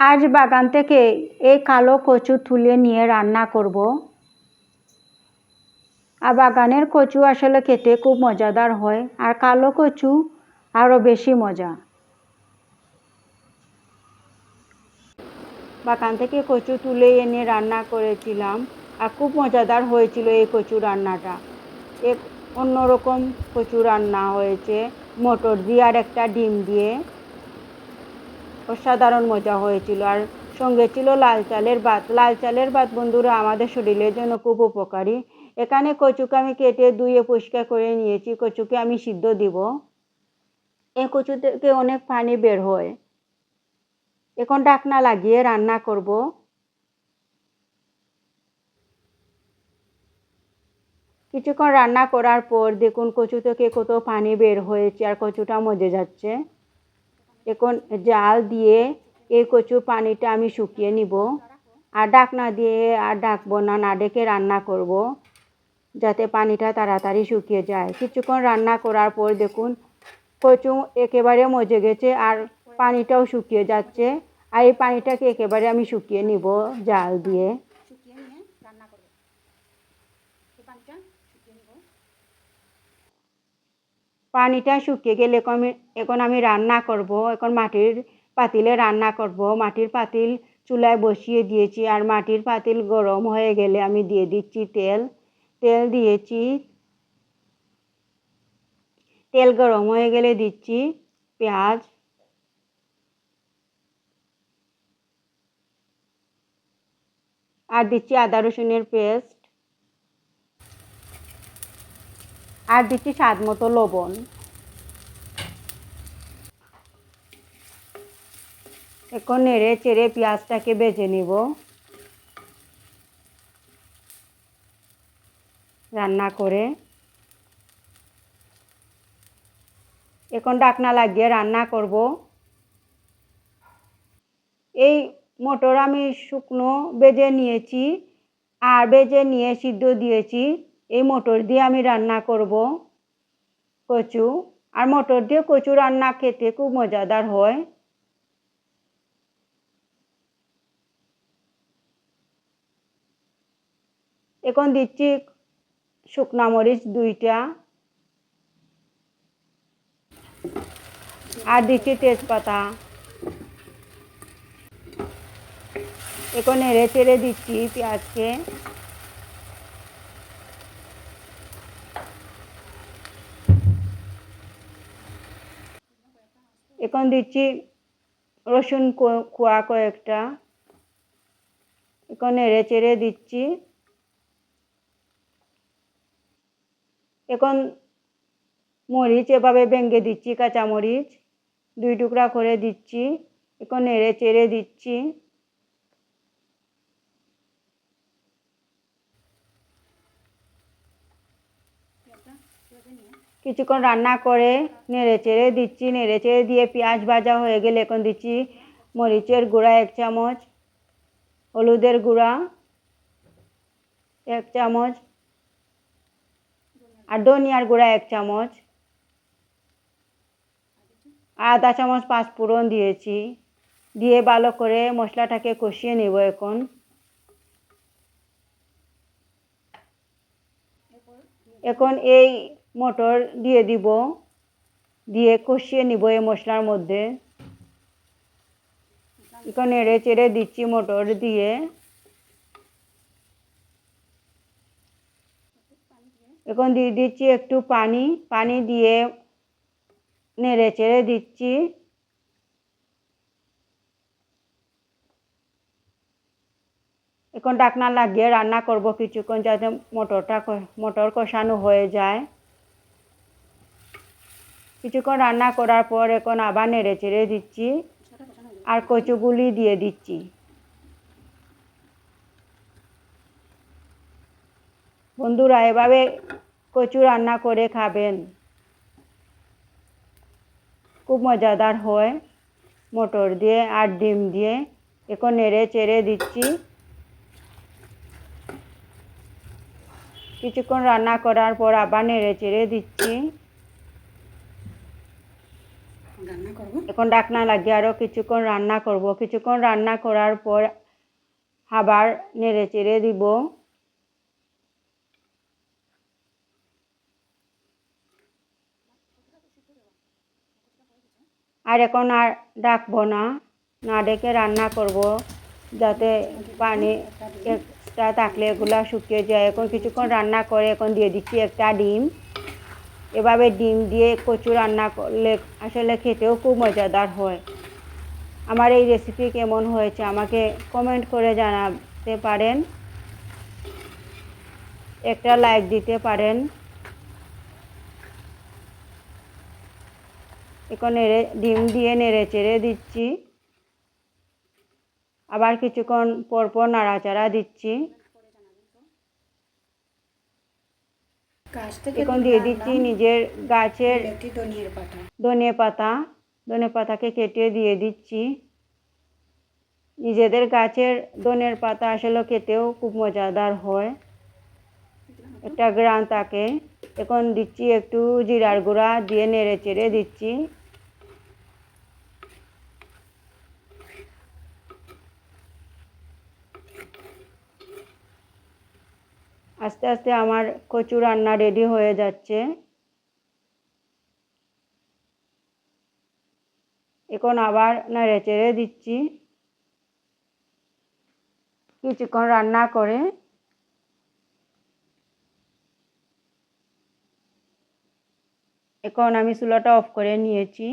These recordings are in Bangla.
আজ বাগান থেকে এই কালো কচু তুলে নিয়ে রান্না করব। আর বাগানের কচু আসলে খেতে খুব মজাদার হয়, আর কালো কচু আরও বেশি মজা। বাগান থেকে কচু তুলে এনে রান্না করেছিলাম, আর খুব মজাদার হয়েছিল এই কচু রান্নাটা। এক অন্যরকম কচু রান্না হয়েছে, মটর দিয়ে আর একটা ডিম দিয়ে। অসাধারণ মজা হয়েছিল। আর সঙ্গে ছিল লাল চালের ভাত। লাল চালের ভাত বন্ধুরা, আমাদের শরীরের জন্য খুব উপকারী। এখানে কচুকে আমি কেটে ধুয়ে পরিষ্কার করে নিয়েছি। কচুকে আমি সিদ্ধ দিব। এই কচু থেকে অনেক পানি বের হয়। এখন ডাকনা লাগিয়ে রান্না করব। কিছুক্ষণ রান্না করার পর দেখুন কচু থেকে কত পানি বের হয়েছে আর কচুটা মজে যাচ্ছে। এখন জাল দিয়ে এই কচুর পানিটা আমি শুকিয়ে নিব। আর ডাকনা দিয়ে আর ডাকবো না না ডেকে রান্না করব যাতে পানিটা তাড়াতাড়ি শুকিয়ে যায়। কিছুক্ষণ রান্না করার পর দেখুন কচু একেবারে মজে গেছে আর পানিটাও শুকিয়ে যাচ্ছে। আর এই পানিটাকে একেবারে আমি শুকিয়ে নিব জাল দিয়ে। শুকিয়ে নিয়ে রান্না করব। পানিটা শুকিয়ে নিব। পানিটা শুকিয়ে গেলে আমি এখন আমি রান্না করব। এখন মাটির পাতিলে রান্না করব। মাটির পাতিল চুলায় বসিয়ে দিয়েছি আর মাটির পাতিল গরম হয়ে গেলে আমি দিয়ে দিচ্ছি তেল। তেল দিয়েছি। তেল গরম হয়ে গেলে দিচ্ছি পেঁয়াজ। আর দিচ্ছি আদা রসুনের পেস্ট। আর দিচ্ছি স্বাদ মতো লবণ। এখন নেড়ে চেড়ে পেঁয়াজটাকে বেজে নিব। রান্না করে। এখন ডাকনা লাগিয়ে রান্না করব। এই মটর আমি শুকনো বেজে নিয়েছি, আর বেজে নিয়ে সিদ্ধ দিয়েছি। এই মটর দিয়ে আমি রান্না করব কচু। আর মটর দিয়ে কচু রান্না খেতে খুব মজাদার হয়। এখন দিচ্ছি শুকনা মরিচ দুইটা। আর দিচ্ছি তেজপাতা। এখন নেড়ে চেড়ে দিচ্ছি পেঁয়াজকে। এখন দিচ্ছি রসুন কোয়া কয়েকটা। এখন নেড়ে চেড়ে দিচ্ছি। এখন মরিচ এভাবে ভেঙে দিচ্ছি, কাঁচামরিচ। দুই টুকরা করে দিচ্ছি। এখন নেড়ে চেড়ে দিচ্ছি। কিছুক্ষণ রান্না করে নেড়ে চেড়ে দিচ্ছি, নেড়ে চেড়ে দিয়ে পেঁয়াজ ভাজা হয়ে গেলে এখন দিচ্ছি মরিচের গুঁড়া এক চামচ, হলুদের গুঁড়া এক চামচ আর ধনিয়ার গুঁড়া এক চামচ। আধা চামচ পাঁচফোড়ন দিয়েছি, দিয়ে ভালো করে মশলাটাকে কষিয়ে নেব এখন। এখন এই মটর দিয়ে দিব, দিয়ে কষিয়ে নিব এই মশলার মধ্যে। এখন নেড়ে চেড়ে দিচ্ছি মটর দিয়ে। এখন দিয়ে দিচ্ছি একটু পানি পানি দিয়ে নেড়ে চেড়ে দিচ্ছি। এখন ডাকনা লাগিয়ে রান্না করব কিছুক্ষণ যাতে মটরটা মটর কষানো হয়ে যায়। কিছুক্ষণ রান্না করার পর এখন আবার নেড়ে চেড়ে দিচ্ছি আর কচুগুলি দিয়ে দিচ্ছি। বন্ধুরা, এভাবে কচু রান্না করে খাবেন। খুব মজাদার হয়। মটর দিয়ে আর ডিম দিয়ে এখন নেড়ে চেড়ে দিচ্ছি। কিছুক্ষণ রান্না করার পর আবার নেড়ে চেড়ে দিচ্ছি। এখন ডাকনা লাগিয়ে আরও কিছুক্ষণ রান্না করব। কিছুক্ষণ রান্না করার পর আবার নেড়ে চেড়ে দিব। আর এখন আর ডাকবো না। না ডেকে রান্না করব যাতে পানি এক্সট্রা থাকলে এগুলা শুকিয়ে যায়। এখন কিছুক্ষণ রান্না করে এখন দিয়ে দিচ্ছি একটা ডিম। এভাবে ডিম দিয়ে কচু রান্না করলে আসলে খেতেও খুব মজাদার হয়। আমার এই রেসিপি কেমন হয়েছে আমাকে কমেন্ট করে জানাতে পারেন। একটা লাইক দিতে পারেন। এখন নেড়ে, ডিম দিয়ে নেড়ে চেড়ে দিচ্ছি। আবার কিছুক্ষণ পর পর নাড়াচাড়া দিচ্ছি গাছ থেকে এখন দিয়ে দিচ্ছি নিজের গাছের ধনে পাতা। ধনে পাতাকে কেটে দিয়ে দিচ্ছি। নিজেদের গাছের ধনের পাতা আসলে খেতেও খুব মজাদার হয়। একটা গ্রান তাকে এখন দিচ্ছি একটু জিরার গুঁড়া দিয়ে নেড়ে চেড়ে দিচ্ছি। আস্তে আস্তে আমার কচু রান্না রেডি হয়ে যাচ্ছে। এখন আবার নেড়ে চেড়ে দিচ্ছি। কিছুক্ষণ রান্না করে এখন আমি চুলাটা অফ করে নিয়েছি।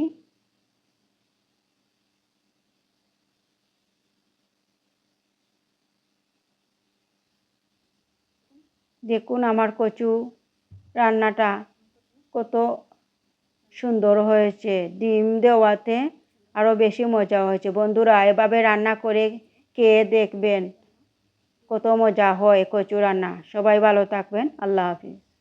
দেখুন আমার কচু রান্নাটা কত সুন্দর হয়েছে। ডিম দেওয়াতে আরও বেশি মজা হয়েছে। বন্ধুরা, এভাবে রান্না করে খেয়ে দেখবেন কত মজা হয় কচু রান্না। সবাই ভালো থাকবেন। আল্লাহ হাফিজ।